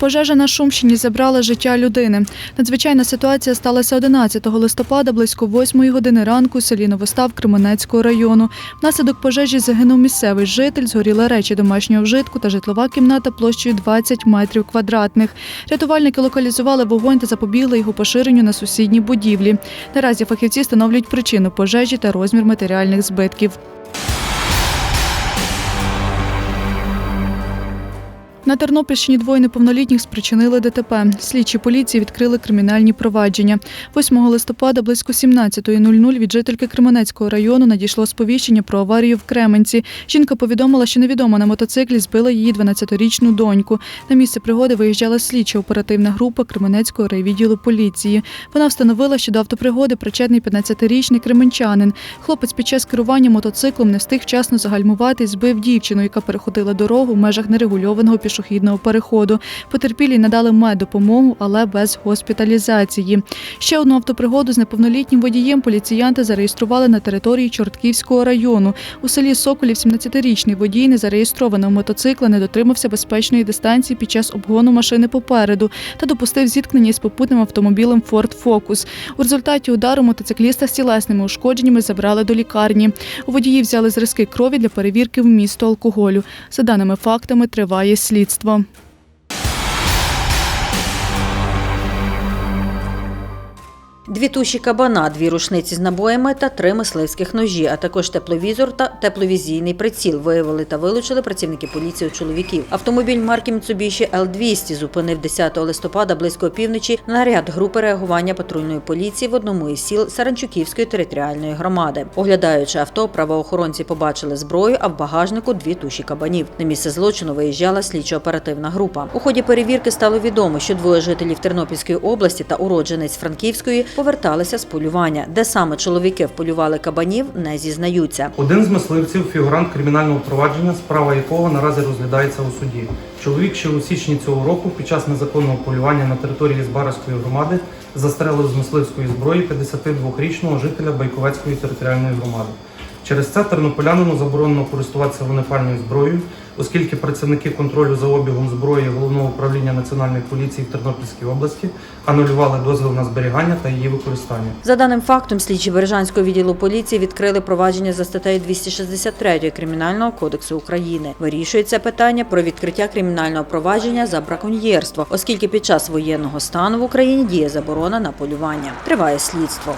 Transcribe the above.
Пожежа на Шумщині забрала життя людини. Надзвичайна ситуація сталася 11 листопада близько 8 години ранку у селі Новостав Кременецького району. Внаслідок пожежі загинув місцевий житель, згоріли речі домашнього вжитку та житлова кімната площею 20 метрів квадратних. Рятувальники локалізували вогонь та запобігли його поширенню на сусідні будівлі. Наразі фахівці встановлюють причину пожежі та розмір матеріальних збитків. На Тернопільщині двоє неповнолітніх спричинили ДТП. Слідчі поліції відкрили кримінальні провадження. 8 листопада близько 17.00 від жительки Кременецького району надійшло сповіщення про аварію в Кременці. Жінка повідомила, що невідома на мотоциклі збила її 12-річну доньку. На місце пригоди виїжджала слідча оперативна група Кременецького райвідділу поліції. Вона встановила, що до автопригоди причетний 15-річний кременчанин. Хлопець під час керування мотоциклом не встиг вчасно загальмувати і збив дівчину, яка переходила дорогу в межах нерегульованого пішохідного переходу. Потерпілій надали меддопомогу, але без госпіталізації. Ще одну автопригоду з неповнолітнім водієм поліціянти зареєстрували на території Чортківського району. У селі Соколів 17-річний водій незареєстрованого мотоцикла не дотримався безпечної дистанції під час обгону машини попереду та допустив зіткнення із попутним автомобілем Ford Focus. У результаті удару мотоцикліста з тілесними ушкодженнями забрали до лікарні. У водії взяли зразки крові для перевірки вмісту алкоголю. За даними фактами, триває слідство. Дві туші кабана, дві рушниці з набоями та три мисливських ножі, а також тепловізор та тепловізійний приціл виявили та вилучили працівники поліції у чоловіків. Автомобіль марки Mitsubishi L200 зупинив 10 листопада близько опівночі наряд групи реагування патрульної поліції в одному із сіл Саранчуківської територіальної громади. Оглядаючи авто, правоохоронці побачили зброю, а в багажнику дві туші кабанів. На місце злочину виїжджала слідчо-оперативна група. У ході перевірки стало відомо, що двоє жителів Тернопільської області та уродженець Франківської поверталися з полювання, де саме чоловіки вполювали кабанів, не зізнаються. Один з мисливців фігурант кримінального провадження, справа якого наразі розглядається у суді. Чоловік ще у січні цього року під час незаконного полювання на території Збаразької громади застрелив з мисливської зброї 52-річного жителя Байковецької територіальної громади. Через це тернополянину заборонено користуватися вогнепальною зброєю, оскільки працівники контролю за обігом зброї головного управління національної поліції в Тернопільській області анулювали дозвіл на зберігання та її використання. За даним фактом, слідчі Бережанського відділу поліції відкрили провадження за статтею 263 Кримінального кодексу України. Вирішується питання про відкриття кримінального провадження за браконьєрство, оскільки під час воєнного стану в Україні діє заборона на полювання. Триває слідство.